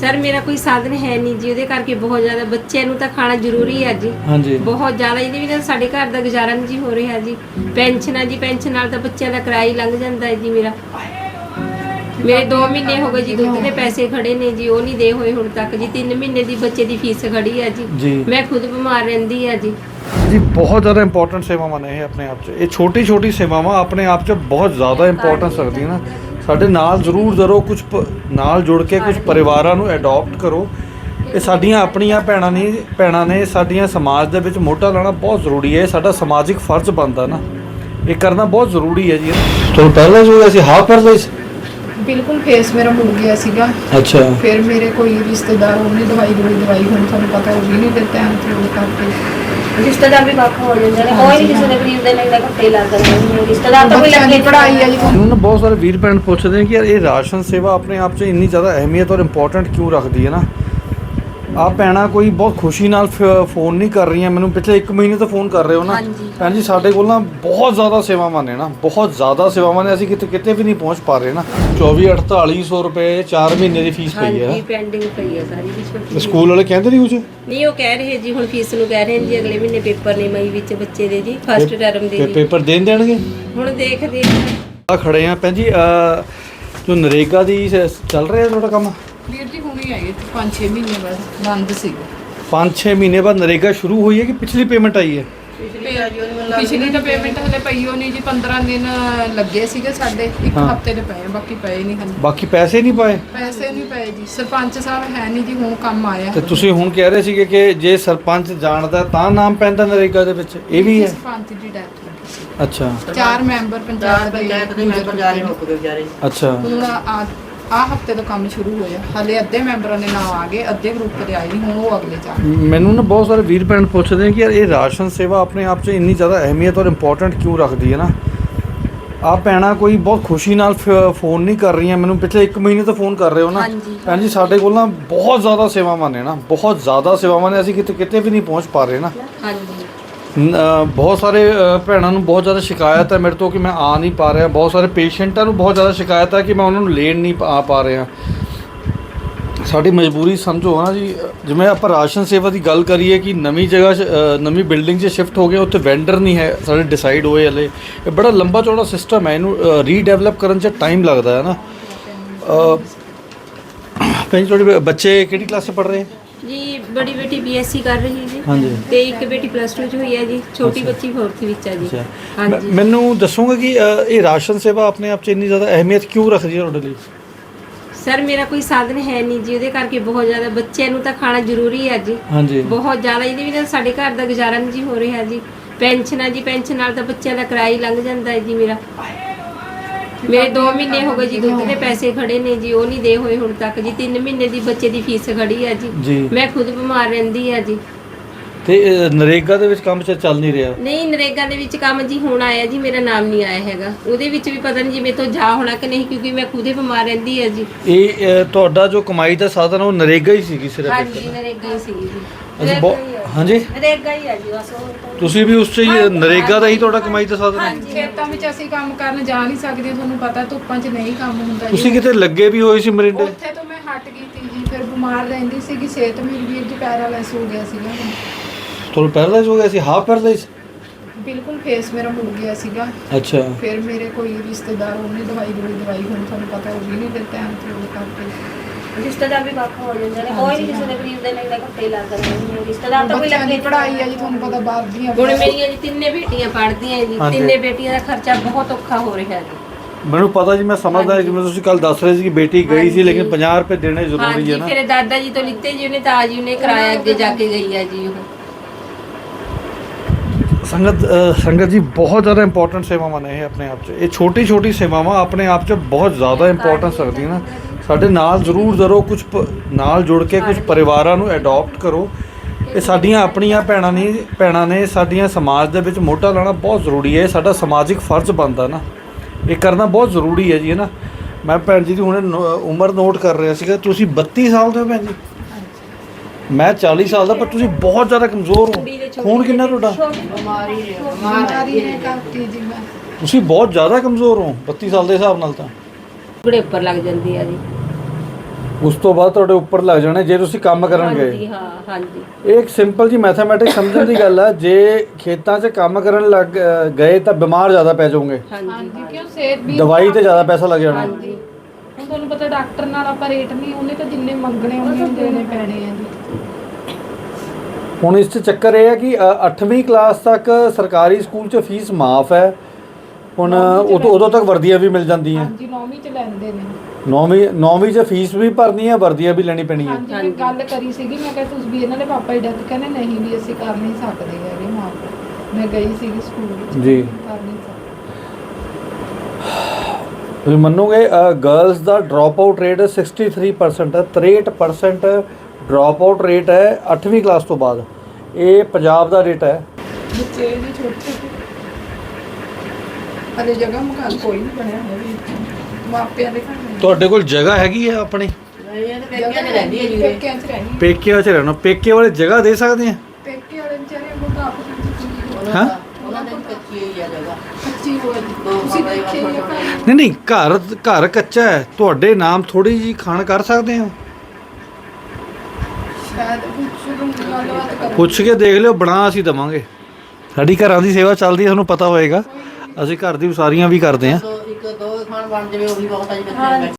Sir ਮੇਰਾ ਕੋਈ ਸਾਧਨ ਹੈ ਨਹੀਂ ਜੀ ਉਹਦੇ ਕਰਕੇ ਬਹੁਤ ਜ਼ਿਆਦਾ ਬੱਚਿਆਂ ਨੂੰ ਤਾਂ ਖਾਣਾ ਜ਼ਰੂਰੀ ਹੈ ਜੀ। ਹਾਂਜੀ। ਬਹੁਤ ਜ਼ਿਆਦਾ ਇਹਦੇ ਵਿੱਚ ਸਾਡੇ ਘਰ ਦਾ ਗੁਜ਼ਾਰਾ ਨਹੀਂ ਜੀ ਹੋ ਰਿਹਾ ਜੀ। ਪੈਨਸ਼ਨ ਆ ਜੀ ਪੈਨਸ਼ਨ ਨਾਲ ਤਾਂ ਬੱਚਿਆਂ ਦਾ ਕਿਰਾਇਆ ਹੀ ਲੰਘ ਜਾਂਦਾ ਹੈ ਜੀ ਮੇਰਾ। ਮੇਰੇ 2 ਮਹੀਨੇ ਹੋ ਗਏ ਜੀ ਦੁੱਧ ਦੇ ਪੈਸੇ ਖੜੇ ਨੇ ਜੀ ਉਹ ਨਹੀਂ ਦੇ ਹੋਏ ਹੁਣ ਤੱਕ ਜੀ। 3 ਮਹੀਨੇ ਦੀ ਬੱਚੇ ਦੀ ਫੀਸ ਖੜੀ ਹੈ ਜੀ। ਜੀ। ਮੈਂ ਖੁਦ ਬਿਮਾਰ ਰਹਿੰਦੀ ਆ ਜੀ। ਜੀ ਬਹੁਤ ਜ਼ਿਆਦਾ ਇੰਪੋਰਟੈਂਟ ਸੇਵਾਵਾਂ ਨੇ ਇਹ ਆਪਣੇ ਆਪ 'ਚ। ਇਹ ਛੋਟੀ ਛੋਟੀ ਸੇਵਾਵਾਂ ਆਪਣੇ ਆਪ 'ਚ ਬਹੁਤ ਜ਼ਿਆਦਾ ਇੰਪੋਰਟੈਂਸ ਰੱਖਦੀਆਂ ਨਾ। ਸਾਡੇ ਨਾਲ ਜ਼ਰੂਰ ਜ਼ਰੋ ਕੁਝ ਨਾਲ ਜੁੜ ਕੇ ਕੁਝ ਪਰਿਵਾਰਾਂ ਨੂੰ ਅਡਾਪਟ ਕਰੋ। ਇਹ ਸਾਡੀਆਂ ਆਪਣੀਆਂ ਭੈਣਾਂ ਨੇ ਭੈਣਾਂ ਨੇ ਸਾਡੀਆਂ ਸਮਾਜ ਦੇ ਵਿੱਚ ਮੋਢਾ ਲਾਣਾ ਬਹੁਤ ਜ਼ਰੂਰੀ ਹੈ। ਇਹ ਸਾਡਾ ਸਮਾਜਿਕ ਫਰਜ਼ ਬਣਦਾ ਨਾ। ਇਹ ਕਰਨਾ ਬਹੁਤ ਜ਼ਰੂਰੀ ਹੈ ਜੀ। ਤੁਹਾਨੂੰ ਪਹਿਲਾਂ ਜੋ ਅਸੀਂ ਹਾਫ ਪੈਰਲਾਈਜ਼ ਬਿਲਕੁਲ ਫੇਸ ਮੇਰਾ ਮੁੜ ਗਿਆ ਸੀਗਾ। ਅੱਛਾ। ਫਿਰ ਮੇਰੇ ਕੋਈ ਰਿਸ਼ਤੇਦਾਰ ਉਹਨੇ ਦਵਾਈ ਦਵਾਈ ਦਵਾਈ ਹੁਣ ਤੁਹਾਨੂੰ ਪਤਾ ਉਹ ਵੀ ਨਹੀਂ ਫਿਰ ਟਾਈਮ ਤੇ ਉਹ ਕਰਕੇ। ਰਿਸ਼ਤੇਦਾਰ ਵੀ ਵੱਖ ਹੋ ਜਾਂਦੇ ਨੇ ਕੋਈ ਨਹੀਂ ਕਿਸੇ ਦੇ ਗਰੀਬ ਦੇ ਲਈ ਤਾਂ ਘੱਟੇ ਲੱਗ ਜਾਂਦੇ ਨੇ ਰਿਸ਼ਤੇਦਾਰ ਤਾਂ ਕੋਈ ਲੱਗੇ ਦੀ ਪੜ੍ਹਾਈ ਹੈ ਜੀ ਨਾ ਬਹੁਤ ਸਾਰੇ ਵੀਰ ਭੈਣ ਪੁੱਛਦੇ ਨੇ ਕਿ ਯਾਰ ਇਹ ਰਾਸ਼ਨ ਸੇਵਾ ਆਪਣੇ ਆਪ 'ਚ ਇੰਨੀ ਜ਼ਿਆਦਾ ਅਹਿਮੀਅਤ ਔਰ ਇੰਪੋਰਟੈਂਟ ਕਿਉਂ ਰੱਖਦੀ ਹੈ ਨਾ? ਆ ਭੈਣਾਂ ਕੋਈ ਬਹੁਤ ਖੁਸ਼ੀ ਨਾਲ ਫੋਨ ਨਹੀਂ ਕਰ ਰਹੀਆਂ। ਮੈਨੂੰ ਪਿਛਲੇ 1 ਮਹੀਨੇ ਤੋਂ ਫੋਨ ਕਰ ਰਹੇ ਹੋ ਨਾ। ਹਾਂਜੀ। ਭੈਣ ਜੀ ਸਾਡੇ ਕੋਲ ਨਾ ਬਹੁਤ ਜ਼ਿਆਦਾ ਸੇਵਾਵਾਂ ਨੇ ਨਾ। ਬਹੁਤ ਜ਼ਿਆਦਾ ਸੇਵਾਵਾਂ ਨੇ। ਅਸੀਂ ਕਿਤੇ ਕਿਤੇ ਵੀ ਨਹੀਂ ਪਹੁੰਚ ਪਾ ਰਹੇ ਨਾ। 24 4800 ਰੁਪਏ 4 ਮਹੀਨੇ ਦੀ ਫੀਸ ਪਈ ਹਾਂਜੀ ਹੈ ਪੈਂਡਿੰਗ ਪਈ ਹੈ ਸਾਰੀ ਜਿਹੀ। ਸਕੂਲ ਵਾਲੇ ਕਹਿੰਦੇ ਨਹੀਂ ਕੁਝ ਨਹੀਂ ਉਹ ਕਹਿ ਰਹੇ ਜੀ ਹੁਣ ਫੀਸ ਨੂੰ ਕਹਿ ਰਹੇ ਨੇ ਜੀ ਅਗਲੇ ਮਹੀਨੇ ਪੇਪਰ ਨੇ ਮਈ ਵਿੱਚ ਬੱਚੇ ਦੇ ਜੀ ਫਸਟ ਟਰਮ ਦੇ ਜੀ। ਪੇਪਰ ਦੇਣ ਦੇਣਗੇ? ਹੁਣ ਦੇਖਦੇ ਹਾਂ ਆ ਖੜੇ ਆ। ਭੈਣ ਜੀ ਅਹ, ਜੋ ਨਰੇਗਾ ਦੀ ਸ- ਚੱਲ ਰਿਹਾ ਤੁਹਾਡਾ ਕੰਮ? ਵੀਰ ਜੀ ਹੁਣੀ ਆਏ 5-6 ਮਹੀਨੇ ਬਾਅਦ ਬੰਦ ਸੀਗਾ 5-6 ਮਹੀਨੇ ਬਾਅਦ ਨਰੇਗਾ ਸ਼ੁਰੂ ਹੋਈ ਹੈ ਕਿ ਪਿਛਲੀ ਪੇਮੈਂਟ ਆਈ ਹੈ? ਪਿਛਲੀ ਤਾਂ ਪੇਮੈਂਟ ਹਲੇ ਪਈ ਹੋ ਨਹੀਂ ਜੀ 15 ਦਿਨ ਲੱਗੇ ਸੀਗੇ ਸਾਡੇ ਇੱਕ ਹਾਂ। ਹਫ਼ਤੇ ਦੇ ਪਏ ਆ, ਬਾਕੀ ਪਏ ਨਹੀਂ ਹਨ ਬਾਕੀ ਪੈਸੇ ਨਹੀਂ ਪਾਏ? ਪੈਸੇ ਨਹੀਂ ਪਏ ਜੀ ਸਰਪੰਚ ਸਾਹਿਬ ਹੈ ਨਹੀਂ ਜੀ ਹੁਣ ਕੰਮ ਆਇਆ। ਤੇ ਤੁਸੀਂ ਹੁਣ ਕਹਿ ਰਹੇ ਸੀਗੇ ਕਿ ਜੇ ਸਰਪੰਚ ਜਾਣਦਾ ਤਾਂ ਨਾਮ ਪੈਂਦਾ ਨਰੇਗਾ ਦੇ ਵਿੱਚ ਇਹ ਵੀ ਹੈ? ਸਰਪੰਚ ਦੀ ਡੈਥ ਅੱਛਾ। ਚਾਰ ਮੈਂਬਰ ਪੰਚਾਇਤ ਦੇ ਪੰਚਾਇਤ ਦੇ ਮੈਂਬਰ ਜਾ ਰਹੇ ਹੋ ਗਏ ਵਿਚਾਰੇ। ਅੱਛਾ। ਹੁਣ ਆ ਆ ਹਫ਼ਤੇ ਤੋਂ ਕੰਮ ਸ਼ੁਰੂ ਹੋਇਆ ਹਲੇ ਅੱਧੇ ਮੈਂਬਰਾਂ ਦੇ ਨਾਮ ਆ ਗਏ ਅੱਧੇ ਗਰੁੱਪ ਦੇ ਆਏ ਨਹੀਂ ਹੁਣ ਉਹ ਅਗਲੇ ਚ। ਮੈਨੂੰ ਨਾ ਬਹੁਤ ਸਾਰੇ ਵੀਰ ਭੈਣ ਪੁੱਛਦੇ ਨੇ ਕਿ ਯਾਰ ਇਹ ਰਾਸ਼ਨ ਸੇਵਾ ਆਪਣੇ ਆਪ 'ਚ ਇੰਨੀ ਜ਼ਿਆਦਾ ਅਹਿਮੀਅਤ ਔਰ ਇੰਪੋਰਟੈਂਟ ਕਿਉਂ ਰੱਖਦੀ ਹੈ ਨਾ? ਆ ਭੈਣਾਂ ਕੋਈ ਬਹੁਤ ਖੁਸ਼ੀ ਨਾਲ ਫੋਨ ਨਹੀਂ ਕਰ ਰਹੀਆਂ। ਮੈਨੂੰ ਪਿਛਲੇ 1 ਮਹੀਨੇ ਤੋਂ ਫੋਨ ਕਰ ਰਹੇ ਹੋ ਨਾ। ਹਾਂਜੀ। ਭੈਣ ਜੀ ਸਾਡੇ ਕੋਲ ਨਾ ਬਹੁਤ ਜ਼ਿਆਦਾ ਸੇਵਾਵਾਂ ਨੇ ਨਾ। ਬਹੁਤ ਜ਼ਿਆਦਾ ਸੇਵਾਵਾਂ ਨੇ। ਅਸੀਂ ਕਿਤੇ ਕਿਤੇ ਵੀ ਨਹੀਂ ਪਹੁੰਚ ਪਾ ਰਹੇ ਨਾ। ਹਾਂਜੀ। ਬਹੁਤ ਸਾਰੇ ਭੈਣਾਂ ਨੂੰ ਬਹੁਤ ਜ਼ਿਆਦਾ ਸ਼ਿਕਾਇਤ ਹੈ ਮੇਰੇ ਤੋਂ ਕਿ ਮੈਂ ਆ ਨਹੀਂ ਪਾ ਰਿਹਾ। ਬਹੁਤ ਸਾਰੇ ਪੇਸ਼ੈਂਟਾਂ ਨੂੰ ਬਹੁਤ ਜ਼ਿਆਦਾ ਸ਼ਿਕਾਇਤ ਹੈ ਕਿ ਮੈਂ ਉਹਨਾਂ ਨੂੰ ਲੈਣ ਨਹੀਂ ਆ ਪਾ ਰਿਹਾ। ਸਾਡੀ ਮਜਬੂਰੀ ਸਮਝੋ ਨਾ ਜੀ ਜਿਵੇਂ ਆਪਾਂ ਰਾਸ਼ਨ ਸੇਵਾ ਦੀ ਗੱਲ ਕਰੀਏ ਕਿ ਨਵੀਂ ਜਗ੍ਹਾ 'ਚ, ਨਵੀਂ ਬਿਲਡਿੰਗ 'ਚ ਸ਼ਿਫਟ ਹੋ ਗਏ ਉੱਥੇ ਵੈਂਡਰ ਨਹੀਂ ਹੈ ਸਾਡੇ ਡਿਸਾਈਡ ਹੋਏ ਹਲੇ। ਇਹ ਬੜਾ ਲੰਬਾ ਚੌੜਾ ਸਿਸਟਮ ਹੈ ਇਹਨੂੰ ਰੀਡਿਵੈਲਪ ਕਰਨ 'ਚ ਟਾਈਮ ਲੱਗਦਾ ਹੈ ਨਾ। ਭੈਣ ਤੁਹਾਡੇ ਬੱਚੇ ਕਿਹੜੀ ਕਲਾਸ 'ਚ ਪੜ੍ਹ ਰਹੇ? ਹੈ ਜੀ ਬੜੀ ਬੇਟੀ ਬੀਐਸਸੀ ਕਰ ਰਹੀ ਜੀ। ਹਾਂਜੀ। ਤੇ ਇੱਕ ਬੇਟੀ ਪਲੱਸ 2 ਚ ਹੋਈ ਹੈ ਜੀ ਛੋਟੀ ਬੱਚੀ 4th ਵਿੱਚ ਹੈ ਜੀ। ਹਾਂਜੀ। ਮੈਨੂੰ ਦੱਸੋਗੇ ਕਿ ਅ, ਇਹ ਰਾਸ਼ਨ ਸੇਵਾ ਆਪਣੇ ਆਪ 'ਚ ਇੰਨੀ ਜ਼ਿਆਦਾ ਅਹਿਮੀਅਤ ਕਿਉਂ ਰੱਖਦੀ ਹੈ ਤੁਹਾਡੇ ਲਈ? ਸਰ ਮੇਰਾ ਕੋਈ ਸਾਧਨ ਹੈ ਨਹੀਂ ਜੀ ਉਹਦੇ ਕਰਕੇ ਬਹੁਤ ਜ਼ਿਆਦਾ ਬੱਚਿਆਂ ਨੂੰ ਤਾਂ ਖਾਣਾ ਜ਼ਰੂਰੀ ਹੈ ਜੀ। ਹਾਂਜੀ। ਬਹੁਤ ਜ਼ਿਆਦਾ ਇਹਦੇ ਵਿੱਚ ਸਾਡੇ ਘਰ ਦਾ ਗੁਜ਼ਾਰਾ ਨਹੀਂ ਜੀ ਹੋ ਰਿਹਾ ਜੀ। ਪੈਨਸ਼ਨ ਆ ਜੀ ਪੈਨਸ਼ਨ ਨਾਲ ਤਾਂ ਬੱਚਿਆਂ ਦਾ ਕਿਰਾਇਆ ਹੀ ਲੰਘ ਜਾਂਦਾ ਹੈ ਜੀ ਮੇਰਾ। ਮੇਰੇ 2 ਮਹੀਨੇ ਹੋ ਗਏ ਜੀ ਦੁੱਧ ਦੇ ਪੈਸੇ ਖੜੇ ਨੇ ਜੀ ਉਹ ਨਹੀਂ ਦੇ ਹੋਏ ਹੁਣ ਤੱਕ ਜੀ। 3 ਮਹੀਨੇ ਦੀ ਬੱਚੇ ਦੀ ਫੀਸ ਖੜੀ ਹੈ ਜੀ। ਜੀ। ਮੈਂ ਖੁਦ ਬਿਮਾਰ ਰਹਿੰਦੀ ਆ ਜੀ। ਤੇ ਨਰੇਗਾ ਦੇ ਵਿੱਚ ਕੰਮ ਚ ਚੱਲ ਨਹੀਂ ਰਿਹਾ? ਨਹੀਂ ਨਰੇਗਾ ਦੇ ਵਿੱਚ ਕੰਮ ਜੀ ਹੁਣ ਆਇਆ ਜੀ ਮੇਰਾ ਨਾਮ ਨਹੀਂ ਆਇਆ ਹੈਗਾ। ਉਹਦੇ ਵਿੱਚ ਵੀ ਪਤਾ ਨਹੀਂ ਜੀ ਮੇਰੇ ਤੋਂ ਜਾ ਹੋਣਾ ਕਿ ਨਹੀਂ ਕਿਉਂਕਿ ਮੈਂ ਖੁਦੇ ਬਿਮਾਰ ਰਹਿੰਦੀ ਆ ਜੀ। ਇਹ ਤੁਹਾਡਾ ਜੋ ਕਮਾਈ ਦਾ ਸਾਧਨ ਉਹ ਨਰੇਗਾ ਹੀ ਸੀਗੀ ਸਿਰਫ ਹਾਂਜੀ ਨਰੇਗਾ ਹੀ ਸੀਗੀ ਜੀ। ਅਸੀਂ ਬਹੁਤ ਹਾਂਜੀ। ਨਰੇਗਾ ਹੀ ਆ ਜੀ ਬਸ ਤੁਸੀਂ ਵੀ ਉਸ ਚ ਹੀ ਨਰੇਗਾ ਦਾ ਹੀ ਤੁਹਾਡਾ ਕਮਾਈ ਦਾ ਸਾਧਨ ਹੈ। ਖੇਤਾਂ ਵਿੱਚ ਅਸੀਂ ਕੰਮ ਕਰਨ ਜਾ ਨਹੀਂ ਸਕਦੇ ਤੁਹਾਨੂੰ ਪਤਾ ਧੁੱਪਾਂ 'ਚ ਨਹੀਂ ਕੰਮ ਹੁੰਦਾ ਤੁਸੀਂ ਕਿਤੇ ਲੱਗੇ ਵੀ ਹੋਏ ਸੀ ਮਰਿੰਡੇ? ਉੱਥੇ ਤੋਂ ਮੈਂ ਹਟ ਗਈ ਤੀ ਜੀ ਫਿਰ ਬਿਮਾਰ ਰਹਿੰਦੀ ਸੀਗੀ ਸਿਹਤ ਮੇਰੀ ਵੀਰ ਜੀ ਪੈਰਾਲਾਈਜ਼ ਹੋ ਗਿਆ ਸੀਗਾ। ਤੁਹਾਨੂੰ ਪੈਰਲਾਈਜ਼ ਹੋ ਗਿਆ ਸੀ ਹਾਫ ਪੈਰਲਾਈਜ਼? ਬਿਲਕੁਲ ਫੇਸ ਮੇਰਾ ਮੁੜ ਗਿਆ ਸੀਗਾ। ਅੱਛਾ। ਫਿਰ ਮੇਰੇ ਕੋਈ ਰਿਸ਼ਤੇਦਾਰ ਉਹਨੇ ਦਵਾਈ ਦਵਾਈ ਦਵਾਈ ਹੁਣ ਤੁਹਾਨੂੰ ਪਤਾ ਉਹ ਵੀ ਨਹੀਂ ਫਿਰ ਟਾਈਮ ਤੇ ਉਹ ਕਰਕੇ। ਰਿਸ਼ਤੇਦਾਰ ਵੀ ਵੱਖ ਹੋ ਜਾਂਦੇ ਨੇ ਕੋਈ ਨਹੀਂ ਕਿਸੇ ਦੇ ਗਰੀਬ ਦੇ ਲਈ ਤਾਂ ਘੱਟੇ ਲੱਗ ਜਾਂਦੇ ਨੇ ਰਿਸ਼ਤੇਦਾਰ ਤਾਂ ਕੋਈ ਬੱਚਿਆਂ ਦੀ ਲੱਗੇ ਪੜ੍ਹਾਈ ਹੈ ਜੀ ਤੁਹਾਨੂੰ ਪਤਾ ਬਾਹਰ ਦੀਆਂ ਹੁਣ ਮੇਰੀਆਂ ਜੀ ਤਿੰਨੇ ਬੇਟੀਆਂ ਪੜ੍ਹਦੀਆਂ ਜੀ ਹਾਂਜੀ। ਤਿੰਨੇ ਬੇਟੀਆਂ ਦਾ ਖਰਚਾ ਬਹੁਤ ਔਖਾ ਹੋ ਰਿਹਾ ਜੀ। ਮੈਨੂੰ ਪਤਾ ਜੀ ਮੈਂ ਸਮਝਦਾ ਜਿਵੇਂ ਤੁਸੀਂ ਕੱਲ ਦੱਸ ਰਹੇ ਸੀ ਕਿ ਬੇਟੀ ਗਈ ਸੀ ਲੇਕਿਨ 50 ਰੁਪਏ ਦੇਣੇ ਜ਼ਰੂਰੀ ਹਾਂਜੀ ਹੈ ਨਾ। ਫਿਰ ਦਾਦਾ ਜੀ ਤੋਂ ਲਿੱਤੇ ਜੀ ਉਹਨੇ ਤਾਜ ਜੀ ਉਹਨੇ ਕਿਰਾਇਆ ਅੱਗੇ ਜਾ ਕੇ ਗਈ ਹੈ ਜੀ ਉਹ। ਸੰਗਤ ਅ, ਸੰਗਤ ਜੀ ਬਹੁਤ ਜ਼ਿਆਦਾ ਇੰਪੋਰਟੈਂਟ ਸੇਵਾਵਾਂ ਨੇ ਇਹ ਆਪਣੇ ਆਪ 'ਚ। ਇਹ ਛੋਟੀ ਛੋਟੀ ਸੇਵਾਵਾਂ ਆਪਣੇ ਆਪ 'ਚ ਬਹੁਤ ਜ਼ਿਆਦਾ ਇੰਪੋਰਟੈਂਸ ਰੱਖਦੀਆਂ ਨਾ। ਸਾਡੇ ਨਾਲ ਜ਼ਰੂਰ ਜ਼ਰੋ ਕੁਝ ਨਾਲ ਜੁੜ ਕੇ ਕੁਝ ਪਰਿਵਾਰਾਂ ਨੂੰ ਅਡਾਪਟ ਕਰੋ। ਇਹ ਸਾਡੀਆਂ ਆਪਣੀਆਂ ਭੈਣਾਂ ਨੇ ਭੈਣਾਂ ਨੇ ਸਾਡੀਆਂ ਸਮਾਜ ਦੇ ਵਿੱਚ ਮੋਢਾ ਲਾਣਾ ਬਹੁਤ ਜ਼ਰੂਰੀ ਹੈ। ਇਹ ਸਾਡਾ ਸਮਾਜਿਕ ਫਰਜ਼ ਬਣਦਾ ਨਾ। ਇਹ ਕਰਨਾ ਬਹੁਤ ਜ਼ਰੂਰੀ ਹੈ ਜੀ ਹੈ ਨਾ। ਮੈਂ ਭੈਣ ਜੀ ਦੀ ਹੁਣੇ ਉਮਰ ਨੋਟ ਕਰ ਰਿਹਾ ਸੀਗਾ। ਤੁਸੀਂ 32 ਸਾਲ ਦੇ ਹੋ ਭੈਣ ਜੀ? ਮੈਂ 40 ਸਾਲ ਦਾ ਪਰ ਤੁਸੀਂ ਬਹੁਤ ਜ਼ਿਆਦਾ ਕਮਜ਼ੋਰ ਹੋ। ਖੂਨ ਕਿੰਨਾ ਤੁਹਾਡਾ? ਬਿਮਾਰੀ ਨੇ ਕਰਤੀ ਜੀ ਮੈਂ। ਤੁਸੀਂ ਬਹੁਤ ਜ਼ਿਆਦਾ ਕਮਜ਼ੋਰ ਹੋ। 32 ਸਾਲ ਦੇ ਹਿਸਾਬ ਨਾਲ ਤਾਂ। ਬੜੇ ਉੱਪਰ ਲੱਗ ਜਾਂਦੀ ਆ ਜੀ। ਉਸ ਤੋਂ ਬਾਅਦ ਤੁਹਾਡੇ ਉੱਪਰ ਲੱਗ ਜਾਣੇ ਜੇ ਤੁਸੀਂ ਕੰਮ ਕਰਨ ਹਾਂਜੀ ਗਏ ਹਾਂ ਹਾਂਜੀ। ਇਹ ਇੱਕ ਸਿੰਪਲ ਜੀ ਮੈਥਮੈਟਿਕਸ ਸਮਝਣ ਦੀ ਗੱਲ ਆ ਜੇ ਖੇਤਾਂ 'ਚ ਕੰਮ ਕਰਨ ਲੱਗ ਅ, ਗਏ ਤਾਂ ਬਿਮਾਰ ਜ਼ਿਆਦਾ ਪੈ ਜਾਓਗੇ। ਹਾਂਜੀ ਹਾਂਜੀ ਕਿਉਂ ਸਿਹਤ ਵੀ ਦਵਾਈ ਤੇ ਜ਼ਿਆਦਾ ਪੈਸਾ ਲੱਗ ਜਾਣਾ। ਹਾਂਜੀ। ਹੁਣ ਤੁਹਾਨੂੰ ਪਤਾ ਡਾਕਟਰ ਨਾਲ ਆਪਾਂ ਰੇਟ ਨਹੀਂ ਉਹਨੇ ਤਾਂ ਜਿੰਨੇ ਮੰਗਣੇ ਉਹਨੇ ਦੇਣੇ ਪੈਣੇ ਆ ਜੀ। ਹੁਣ ਇਸ 'ਚ ਚੱਕਰ ਇਹ ਹੈ ਕਿ 8ਵੀਂ ਕਲਾਸ ਤੱਕ ਸਰਕਾਰੀ ਸਕੂਲ 'ਚ ਫੀਸ ਮਾਫ ਹੈ। ਹੁਣ ਉਦੋਂ ਉਦੋਂ ਤੱਕ ਵਰਦੀਆਂ ਵੀ ਮਿਲ ਜਾਂਦੀਆਂ। ਹਾਂਜੀ ਨੌਵੀਂ ਚ ਲੈਂਦੇ ਨੇ। ਨੌਵੀਂ ਨੌਵੀਂ 'ਚ ਫੀਸ ਵੀ ਭਰਨੀ ਹੈ ਵਰਦੀਆਂ ਵੀ ਲੈਣੀ ਪੈਣੀ ਹੈ ਹਾਂਜੀ ਮੈਂ ਗੱਲ ਕਰੀ ਸੀਗੀ ਮੈਂ ਕਿਹਾ ਤੁਸੀਂ ਵੀ ਇਹਨਾਂ ਦੇ ਪਾਪਾ ਦੀ ਡੈਥ ਕਹਿੰਦੇ ਨਹੀਂ ਵੀ ਅਸੀਂ ਕਰ ਨਹੀਂ ਸਕਦੇ ਹੈਗੇ ਮਾਂ ਪਿਓ। ਮੈਂ ਗਈ ਸੀਗੀ ਸਕੂਲ ਵਿੱਚ ਜੀ। ਕਰ ਨਹੀਂ ਸਕਦੇ ਤੁਸੀਂ ਮੰਨੋਗੇ ਗਰਲਸ ਦਾ ਡ੍ਰੌਪ ਆਊਟ ਰੇਟ 63% ਹੈ 63% ਡ੍ਰੌਪ ਆਊਟ ਰੇਟ ਹੈ 8ਵੀਂ ਕਲਾਸ ਤੋਂ ਬਾਅਦ ਇਹ ਪੰਜਾਬ ਦਾ ਰੇਟ ਹੈ ਬੱਚੇ ਜੀ ਛੋਟੇ ਛੋਟੇ ਹਲੇ ਜਗ੍ਹਾ ਮਕਾਨ ਕੋਈ ਨਹੀਂ ਬਣਿਆ ਹੋਇਆ ਵੀ ਮਾਪਿਆਂ ਦੇ ਘਰ ਨਹੀਂ ਤੁਹਾਡੇ ਕੋਲ ਜਗ੍ਹਾ ਹੈਗੀ ਹੈ ਆਪਣੀ? ਪੇਕਿਆਂ ਚ ਰਹਿੰਦੀ ਹੈ ਜੀ ਇਹ। ਪੇਕਿਆਂ 'ਚ ਰਹਿਣੀ ਪੇਕਿਆਂ 'ਚ ਰਹਿਣਾ ਪੇਕੇ ਵਾਲੇ ਜਗ੍ਹਾ ਦੇ ਸਕਦੇ ਆ? ਪੇਕੇ ਵਾਲੇ ਵਿਚਾਰੇ ਆ ਦੇਖੇ ਹੀ ਆ। ਨਹੀਂ ਨਹੀਂ ਘਰ ਘਰ ਕੱਚਾ ਹੈ। ਤੁਹਾਡੇ ਨਾਮ ਥੋੜੀ ਜੀ ਖਾਣ ਕਰ ਸਕਦੇ ਹੋ? ਪੁੱਛ ਕੇ ਦੇਖ ਲਿਓ ਬਣਾ ਅਸੀਂ ਦਵਾਂਗੇ। ਸਾਡੀ ਘਰਾਂ ਦੀ ਸੇਵਾ ਚੱਲਦੀ ਹੈ ਤੁਹਾਨੂੰ ਪਤਾ ਹੋਏਗਾ। ਅਸੀਂ ਘਰ ਦੀ ਉਸਾਰੀਆਂ ਵੀ ਕਰਦੇ ਹਾਂ। ਦੋ ਇੱਕ ਦੋ ਖਾਣ ਬਣ ਜਾਵੇ ਉਹ ਵੀ ਬਹੁਤ ਆ ਜੀ ਬੱਚੇ ਬੈਠੇ